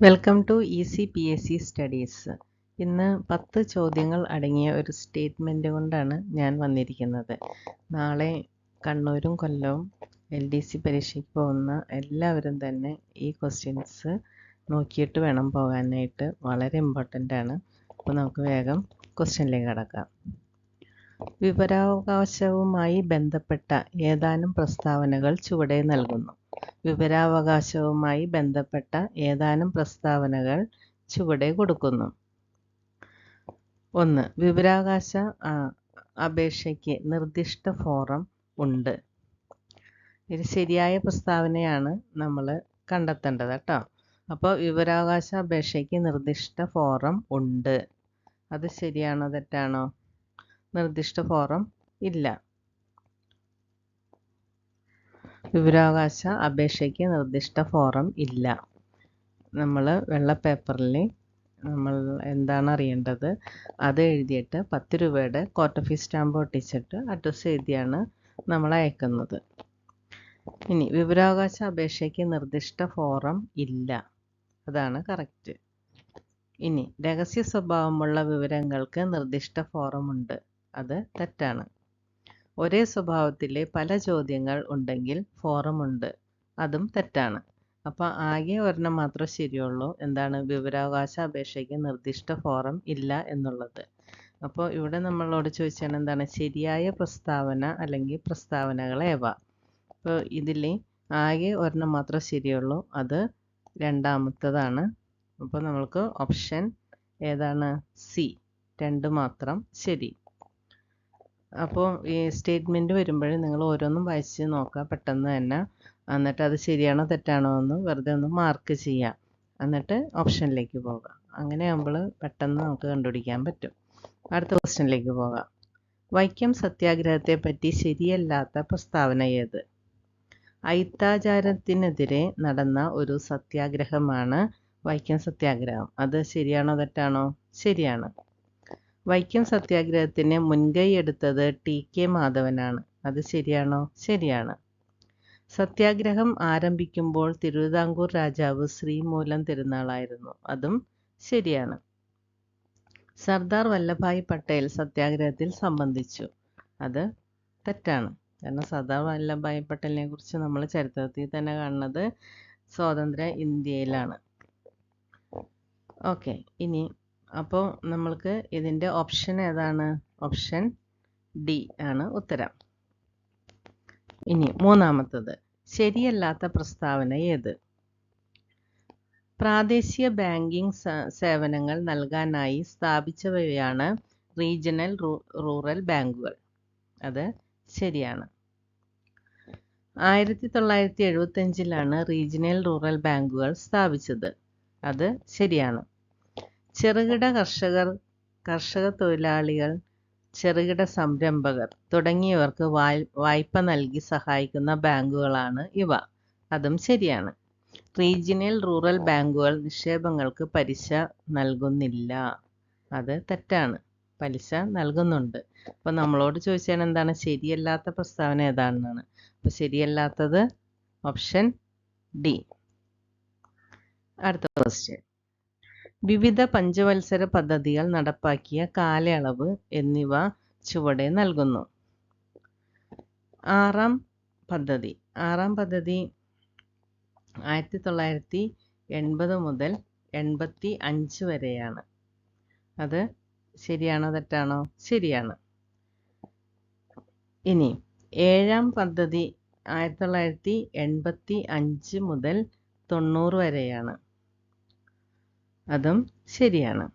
Welcome to easy P S C studies ഇന്ന് പത്ത് ചോദ്യങ്ങൾ അടങ്ങിയ ഒരു സ്റ്റേറ്റ്മെന്റ് കൊണ്ടാണ് ഞാൻ വന്നിരിക്കുന്നത്. നാളെ കണ്ണൂരും കൊല്ലവും എൽ ഡി സി പരീക്ഷയ്ക്ക് പോകുന്ന എല്ലാവരും തന്നെ ഈ ക്വസ്റ്റ്യൻസ് നോക്കിയിട്ട് വേണം പോകാനായിട്ട്. വളരെ ഇമ്പോർട്ടന്റ് ആണ്. അപ്പോൾ നമുക്ക് വേഗം ക്വസ്റ്റ്യനിലേക്ക് കടക്കാം. വിവരാവകാശവുമായി ബന്ധപ്പെട്ട ഏതാനും പ്രസ്താവനകൾ ചുവടെ നൽകുന്നു. വിവരാവകാശവുമായി ബന്ധപ്പെട്ട ഏതാനും പ്രസ്താവനകൾ ചുവടെ കൊടുക്കുന്നു. ഒന്ന് വിവരാവകാശ അപേക്ഷയ്ക്ക് നിർദ്ദിഷ്ട ഫോറം ഉണ്ട്. ഇത് ശരിയായ പ്രസ്താവനയാണ് നമ്മൾ കണ്ടെത്തേണ്ടത് കേട്ടോ. അപ്പോൾ വിവരാവകാശ അപേക്ഷയ്ക്ക് നിർദ്ദിഷ്ട ഫോറം ഉണ്ട്. അത് ശരിയാണോ തെറ്റാണോ? നിർദ്ദിഷ്ട ഫോറം ഇല്ല. വിവരാവകാശ അപേക്ഷയ്ക്ക് നിർദ്ദിഷ്ട ഫോറം ഇല്ല. നമ്മൾ വെള്ള പേപ്പറിൽ നമ്മൾ എന്താണ് അറിയേണ്ടത്? അത് എഴുതിയിട്ട് പത്ത് രൂപയുടെ കോർട്ട് ഫീസ് സ്റ്റാമ്പ് ഒട്ടിച്ചിട്ട് അഡ്രസ്സ് എഴുതിയാണ് നമ്മൾ അയക്കുന്നത്. ഇനി വിവരാവകാശ അപേക്ഷയ്ക്ക് നിർദ്ദിഷ്ട ഫോറം ഇല്ല. അതാണ് കറക്റ്റ് ഇനി രഹസ്യ സ്വഭാവമുള്ള വിവരങ്ങൾക്ക് നിർദ്ദിഷ്ട ഫോറം ഉണ്ട്. അത് തെറ്റാണ്. ഒരേ സ്വഭാവത്തിലെ പല ചോദ്യങ്ങൾ ഉണ്ടെങ്കിൽ ഫോറം ഉണ്ട്. അതും തെറ്റാണ്. അപ്പോൾ ആകെ ഒരെണ്ണം മാത്രം ശരിയുള്ളൂ. എന്താണ്? വിവരാവകാശ അപേക്ഷയ്ക്ക് നിർദ്ദിഷ്ട ഫോറം ഇല്ല എന്നുള്ളത്. അപ്പോൾ ഇവിടെ നമ്മളോട് ചോദിച്ചാണ് എന്താണ്? ശരിയായ പ്രസ്താവന അല്ലെങ്കിൽ പ്രസ്താവനകൾ ഏവ അപ്പോൾ ഇതിൽ ആകെ ഒരെണ്ണം മാത്രം ശരിയുള്ളൂ. അത് രണ്ടാമത്തതാണ്. അപ്പോൾ നമ്മൾക്ക് ഓപ്ഷൻ ഏതാണ്? സി രണ്ട് മാത്രം ശരി. അപ്പോൾ ഈ സ്റ്റേറ്റ്മെന്റ് വരുമ്പോൾ നിങ്ങൾ ഓരോന്നും വായിച്ച് നോക്കുക പെട്ടെന്ന് തന്നെ. എന്നിട്ട് അത് ശരിയാണോ തെറ്റാണോ എന്ന് വെറുതെ ഒന്ന് മാർക്ക് ചെയ്യാം. എന്നിട്ട് ഓപ്ഷനിലേക്ക് പോകാം. അങ്ങനെ നമ്മൾ പെട്ടെന്ന് നമുക്ക് കണ്ടുപിടിക്കാൻ പറ്റും. അടുത്ത ക്വസ്റ്റ്യനിലേക്ക് പോകാം. വൈക്കം സത്യാഗ്രഹത്തെ പറ്റി ശരിയല്ലാത്ത പ്രസ്താവന ഏത്? ഐത്താചാരത്തിനെതിരെ നടന്ന ഒരു സത്യാഗ്രഹമാണ് വൈക്കം സത്യാഗ്രഹം. അത് ശരിയാണോ തെറ്റാണോ? ശരിയാണ്. വൈക്കം സത്യാഗ്രഹത്തിന് മുൻകൈ എടുത്തത് ടി. കെ. മാധവനാണ്. അത് ശരിയാണോ? ശരിയാണ്. സത്യാഗ്രഹം ആരംഭിക്കുമ്പോൾ തിരുവിതാംകൂർ രാജാവ് ശ്രീമൂലം തിരുനാളായിരുന്നു. അതും ശരിയാണ്. സർദാർ വല്ലഭായ് പട്ടേൽ സത്യാഗ്രഹത്തിൽ സംബന്ധിച്ചു. അത് തെറ്റാണ്. കാരണം സർദാർ വല്ലഭായ് പട്ടേലിനെ കുറിച്ച് നമ്മൾ ചരിത്രത്തിൽ തന്നെ കാണുന്നത് സ്വാതന്ത്ര്യ ഇന്ത്യയിലാണ്. ഓക്കെ. ഇനി അപ്പോൾ നമ്മൾക്ക് ഇതിന്റെ ഓപ്ഷൻ ഏതാണ്? ഓപ്ഷൻ ഡി ആണ് ഉത്തരം. ഇനി മൂന്നാമത്തത്. ശരിയല്ലാത്ത പ്രസ്താവന ഏത്? പ്രാദേശിക ബാങ്കിംഗ് സേവനങ്ങൾ നൽകാനായി സ്ഥാപിച്ചവയാണ് റീജിയണൽ റൂറൽ ബാങ്കുകൾ. അത് ശരിയാണ്. ആയിരത്തി തൊള്ളായിരത്തി എഴുപത്തഞ്ചിലാണ് റീജിയണൽ റൂറൽ ബാങ്കുകൾ സ്ഥാപിച്ചത്. അത് ശരിയാണ്. ചെറുകിട കർഷകർ കർഷക തൊഴിലാളികൾ ചെറുകിട സംരംഭകർ തുടങ്ങിയവർക്ക് വായ് വായ്പ നൽകി സഹായിക്കുന്ന ബാങ്കുകളാണ് ഇവ. അതും ശരിയാണ്. റീജിയണൽ റൂറൽ ബാങ്കുകൾ നിക്ഷേപങ്ങൾക്ക് പലിശ നൽകുന്നില്ല. അത് തെറ്റാണ്. പലിശ നൽകുന്നുണ്ട്. അപ്പോൾ നമ്മളോട് ചോദിച്ചാൽ എന്താണ്? ശരിയല്ലാത്ത പ്രസ്താവന ഏതാണെന്നാണ്. അപ്പോൾ ശരിയല്ലാത്തത് ഓപ്ഷൻ ഡി. അടുത്ത ക്വസ്റ്റ്യൻ വിവിധ പഞ്ചവത്സര പദ്ധതികൾ നടപ്പാക്കിയ കാലയളവ് എന്നിവ ചുവടെ നൽകുന്നു. ആറാം പദ്ധതി. ആറാം പദ്ധതി ആയിരത്തി തൊള്ളായിരത്തി എൺപത് മുതൽ എൺപത്തി അഞ്ച് വരെയാണ്. അത് ശരിയാണോ തെറ്റാണോ? ശരിയാണ്. ഇനി ഏഴാം പദ്ധതി ആയിരത്തി തൊള്ളായിരത്തി എൺപത്തി അഞ്ച് മുതൽ തൊണ്ണൂറ് വരെയാണ്. അതും ശരിയാണ്.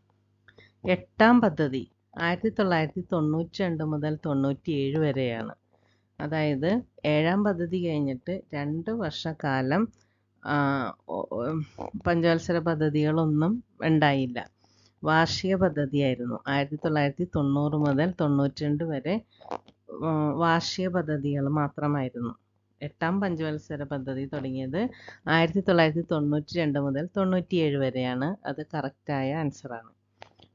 എട്ടാം പദ്ധതി ആയിരത്തി തൊള്ളായിരത്തി തൊണ്ണൂറ്റി രണ്ട് മുതൽ തൊണ്ണൂറ്റി ഏഴ് വരെയാണ്. അതായത് ഏഴാം പദ്ധതി കഴിഞ്ഞിട്ട് രണ്ട് വർഷക്കാലം പഞ്ചവത്സര പദ്ധതികളൊന്നും ഉണ്ടായില്ല. വാർഷിക പദ്ധതിയായിരുന്നു. ആയിരത്തി തൊള്ളായിരത്തി തൊണ്ണൂറ് മുതൽ തൊണ്ണൂറ്റി രണ്ട് വരെ വാർഷിക പദ്ധതികൾ മാത്രമായിരുന്നു. എട്ടാം പഞ്ചവത്സര പദ്ധതി തുടങ്ങിയത് ആയിരത്തി തൊള്ളായിരത്തി തൊണ്ണൂറ്റി രണ്ട് മുതൽ തൊണ്ണൂറ്റിയേഴ് വരെയാണ്. അത് കറക്റ്റായ ആൻസറാണ്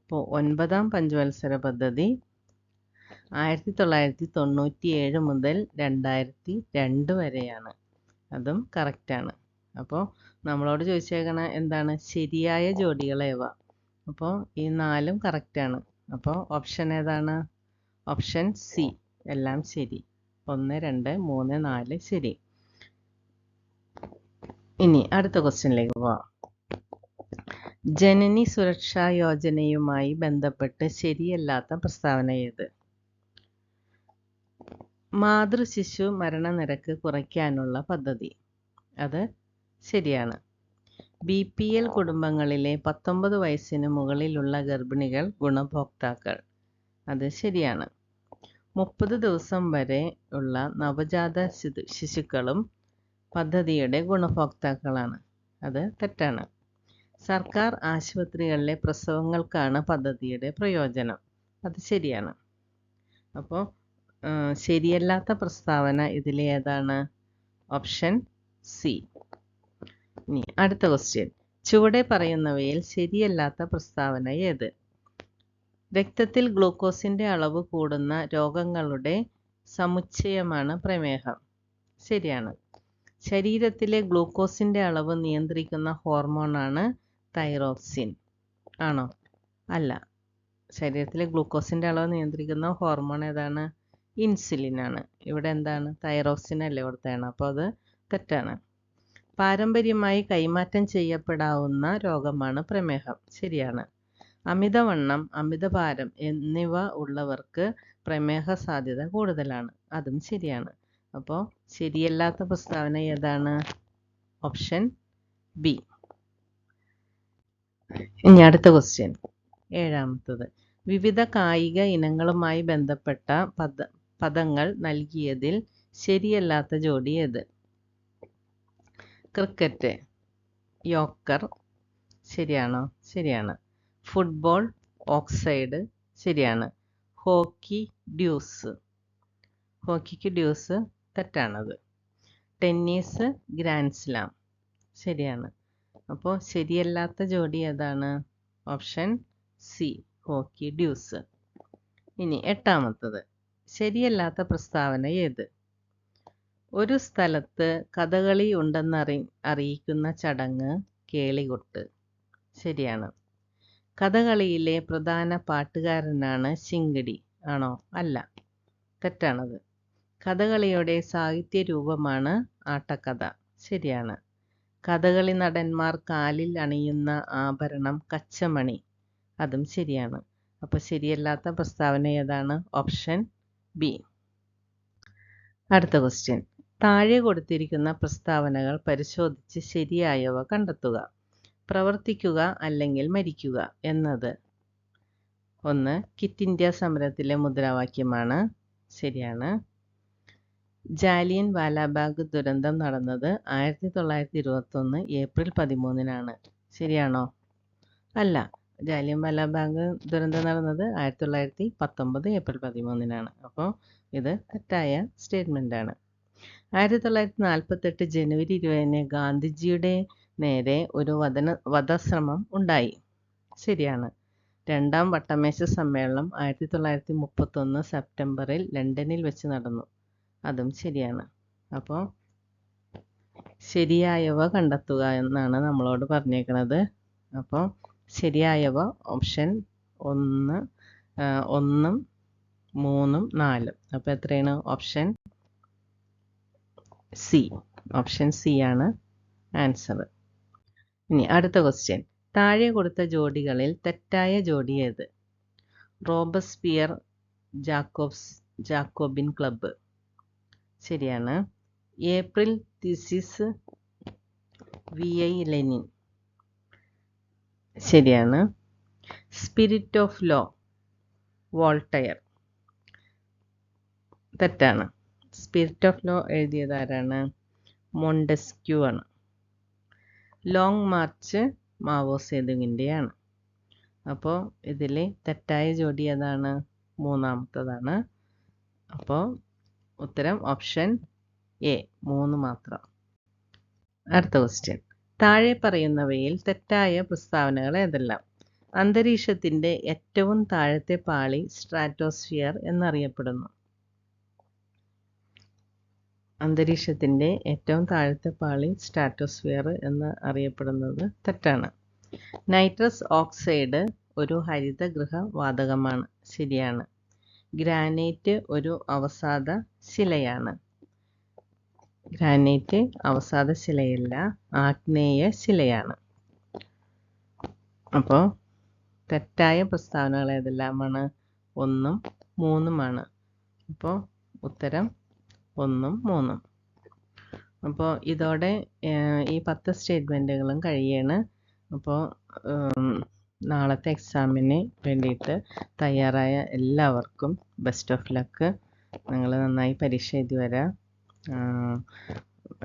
അപ്പോൾ ഒൻപതാം പഞ്ചവത്സര പദ്ധതി ആയിരത്തി തൊള്ളായിരത്തി തൊണ്ണൂറ്റി ഏഴ് മുതൽ രണ്ടായിരത്തി രണ്ട് വരെയാണ്. അതും കറക്റ്റാണ് അപ്പോൾ നമ്മളോട് ചോദിച്ചേക്കണ എന്താണ്? ശരിയായ ജോഡികൾ ഏവ? അപ്പോൾ ഈ നാലും കറക്റ്റാണ് അപ്പോൾ ഓപ്ഷൻ ഏതാണ്? ഓപ്ഷൻ സി എല്ലാം ശരി. ഒന്ന് രണ്ട് മൂന്ന് നാല് ശരി. ഇനി അടുത്ത ക്വസ്റ്റ്യനിലേക്ക് പോവാം. ജനനി സുരക്ഷാ യോജനയുമായി ബന്ധപ്പെട്ട് ശരിയല്ലാത്ത പ്രസ്താവന ഏത്? മാതൃശിശു മരണനിരക്ക് കുറയ്ക്കാനുള്ള പദ്ധതി. അത് ശരിയാണ്. ബി പി എൽ കുടുംബങ്ങളിലെ പത്തൊമ്പത് വയസ്സിന് മുകളിലുള്ള ഗർഭിണികൾ ഗുണഭോക്താക്കൾ. അത് ശരിയാണ്. മുപ്പത് ദിവസം വരെ ഉള്ള നവജാത ശിശു ശിശുക്കളും പദ്ധതിയുടെ ഗുണഭോക്താക്കളാണ്. അത് തെറ്റാണ്. സർക്കാർ ആശുപത്രികളിലെ പ്രസവങ്ങൾക്കാണ് പദ്ധതിയുടെ പ്രയോജനം. അത് ശരിയാണ്. അപ്പോൾ ശരിയല്ലാത്ത പ്രസ്താവന ഇതിലേതാണ് ഓപ്ഷൻ സി. ഇനി അടുത്ത ക്വസ്റ്റ്യൻ. ചുവടെ പറയുന്നവയിൽ ശരിയല്ലാത്ത പ്രസ്താവന ഏത്? രക്തത്തിൽ ഗ്ലൂക്കോസിന്റെ അളവ് കൂടുന്ന രോഗങ്ങളുടെ സമുച്ചയമാണ് പ്രമേഹം. ശരിയാണ്. ശരീരത്തിലെ ഗ്ലൂക്കോസിന്റെ അളവ് നിയന്ത്രിക്കുന്ന ഹോർമോണാണ് തൈറോക്സിൻ. ആണോ? അല്ല. ശരീരത്തിലെ ഗ്ലൂക്കോസിന്റെ അളവ് നിയന്ത്രിക്കുന്ന ഹോർമോൺ ഏതാണ്? ഇൻസുലിൻ ആണ്. ഇവിടെ എന്താണ്? തൈറോക്സിൻ അല്ലേ കൊടുത്തതാണ് അപ്പോൾ അത് തെറ്റാണ്. പാരമ്പര്യമായി കൈമാറ്റം ചെയ്യപ്പെടാവുന്ന രോഗമാണ് പ്രമേഹം. ശരിയാണ്. അമിതവണ്ണം അമിതഭാരം എന്നിവ ഉള്ളവർക്ക് പ്രമേഹ സാധ്യത കൂടുതലാണ്. അതും ശരിയാണ്. അപ്പോൾ ശരിയല്ലാത്ത പ്രസ്താവന ഏതാണ്? Option B. ഇനി അടുത്ത ക്വസ്റ്റ്യൻ ഏഴാമത്തത്. വിവിധ കായിക ഇനങ്ങളുമായി ബന്ധപ്പെട്ട പദ പദങ്ങൾ നൽകിയതിൽ ശരിയല്ലാത്ത ജോഡി ഏത്? Cricket yorker. ശരിയാണോ? ശരിയാണ്. ഫുട്ബോൾ ഓക്സൈഡ് ശരിയാണ്. Hockey deuce. ഹോക്കിക്ക് deuce തെറ്റാണത്. Tennis grand slam. ശരിയാണ്. അപ്പോൾ ശരിയല്ലാത്ത ജോഡി ഏതാണ്? Option C hockey deuce. ഇനി എട്ടാമത്തത്. ശരിയല്ലാത്ത പ്രസ്താവന ഏത്? ഒരു സ്ഥലത്ത് കഥകളി ഉണ്ടെന്നറി അറിയിക്കുന്ന ചടങ്ങ് കേളികൊട്ട്. ശരിയാണ്. കഥകളിയിലെ പ്രധാന പാട്ടുകാരനാണ് ശിങ്കടി. ആണോ? അല്ല. തെറ്റാണത്. കഥകളിയുടെ സാഹിത്യ രൂപമാണ് ആട്ടക്കഥ. ശരിയാണ്. കഥകളി നടന്മാർ കാലിൽ അണിയുന്ന ആഭരണം കച്ചമണി. അതും ശരിയാണ്. അപ്പോൾ ശരിയല്ലാത്ത പ്രസ്താവന ഏതാണ്? Option B. അടുത്ത ക്വസ്റ്റ്യൻ. താഴെ കൊടുത്തിരിക്കുന്ന പ്രസ്താവനകൾ പരിശോധിച്ച് ശരിയായവ കണ്ടെത്തുക. പ്രവർത്തിക്കുക അല്ലെങ്കിൽ മരിക്കുക എന്നത്. ഒന്ന് കിറ്റ് ഇന്ത്യ സമരത്തിലെ മുദ്രാവാക്യമാണ്. ശരിയാണ്. ജാലിയൻ വാലാബാഗ് ദുരന്തം നടന്നത് ആയിരത്തി തൊള്ളായിരത്തി ഇരുപത്തൊന്ന് ഏപ്രിൽ പതിമൂന്നിനാണ്. ശരിയാണോ? അല്ല. ജാലിയൻ വാലാബാഗ് ദുരന്തം നടന്നത് ആയിരത്തി തൊള്ളായിരത്തി പത്തൊമ്പത് ഏപ്രിൽ പതിമൂന്നിനാണ്. അപ്പോൾ ഇത് തെറ്റായ സ്റ്റേറ്റ്മെന്റ് ആണ് ആയിരത്തി തൊള്ളായിരത്തി നാൽപ്പത്തെട്ട് ജനുവരി ഇരുപതിന് ഗാന്ധിജിയുടെ നേരെ ഒരു വധന വധശ്രമം ഉണ്ടായി. ശരിയാണ്. രണ്ടാം വട്ടമേശ സമ്മേളനം ആയിരത്തി തൊള്ളായിരത്തി മുപ്പത്തൊന്ന് സെപ്റ്റംബറിൽ ലണ്ടനിൽ വെച്ച് നടന്നു. അതും ശരിയാണ്. അപ്പോൾ ശരിയായവ കണ്ടെത്തുക എന്നാണ് നമ്മളോട് പറഞ്ഞേക്കുന്നത് അപ്പോൾ ശരിയായവ ഓപ്ഷൻ ഒന്ന് ഒന്നും മൂന്നും നാലും. അപ്പോൾ എത്രയാണ്? Option C. ഓപ്ഷൻ സി ആണ് ആൻസർ ഇനി അടുത്ത ക്വസ്റ്റ്യൻ താഴെ കൊടുത്ത ജോഡികളിൽ തെറ്റായ ജോഡി ഏത്? റോബസ്പിയർ ജാക്കോബ്സ് ജാക്കോബിൻ ക്ലബ്ബ് ശരിയാണ്. April theses V I Lenin. ശരിയാണ്. സ്പിരിറ്റ് ഓഫ് ലോ വോൾട്ടയർ തെറ്റാണ്. സ്പിരിറ്റ് ഓഫ് ലോ എഴുതിയത് ആരാണ്? മോണ്ടസ്ക്യൂ ആണ്. ലോങ് മാർച്ച് മാവോ സേതുവിന്റെയാണ് അപ്പോൾ ഇതിൽ തെറ്റായ ജോഡി ഏതാണ് മൂന്നാമത്തതാണ്. അപ്പോൾ ഉത്തരം ഓപ്ഷൻ എ മൂന്ന് മാത്രം. അടുത്ത ക്വസ്റ്റ്യൻ താഴെ പറയുന്നവയിൽ തെറ്റായ പ്രസ്താവനകൾ ഏതെല്ലാം? അന്തരീക്ഷത്തിന്റെ ഏറ്റവും താഴത്തെ പാളി സ്ട്രാറ്റോസ്ഫിയർ എന്നറിയപ്പെടുന്നു. അന്തരീക്ഷത്തിന്റെ ഏറ്റവും താഴത്തെ പാളി സ്ട്രാറ്റോസ്ഫിയർ എന്ന് അറിയപ്പെടുന്നത് തെറ്റാണ്. നൈട്രസ് ഓക്സൈഡ് ഒരു ഹരിതഗൃഹ വാതകമാണ്. ശരിയാണ്. ഗ്രാനൈറ്റ് ഒരു അവസാദ ശിലയാണ്. ഗ്രാനൈറ്റ് അവസാദ ശിലയല്ല ആഗ്നേയ ശിലയാണ്. അപ്പോൾ തെറ്റായ പ്രസ്താവനകൾ ഏതെല്ലാമാണ്? ഒന്നും മൂന്നുമാണ്. അപ്പോൾ ഉത്തരം ഒന്നും മൂന്നും. അപ്പോൾ ഇതോടെ ഈ പത്ത് സ്റ്റേറ്റ്മെന്റുകളും കഴിയാണ്. അപ്പോൾ നാളത്തെ എക്സാമിന് വേണ്ടിയിട്ട് തയ്യാറായ എല്ലാവർക്കും ബെസ്റ്റ് ഓഫ് ലക്ക്. നിങ്ങൾ നന്നായി പരീക്ഷ എഴുതി വരാം.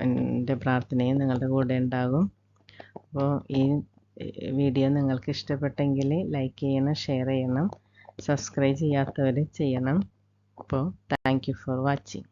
എന്റെ പ്രാർത്ഥനയും നിങ്ങളുടെ കൂടെ ഉണ്ടാകും. അപ്പോൾ ഈ വീഡിയോ നിങ്ങൾക്ക് ഇഷ്ടപ്പെട്ടെങ്കിൽ ലൈക്ക് ചെയ്യണം ഷെയർ ചെയ്യണം സബ്സ്ക്രൈബ് ചെയ്യാത്തവർ ചെയ്യണം. അപ്പോൾ താങ്ക് യു ഫോർ വാച്ചിങ്.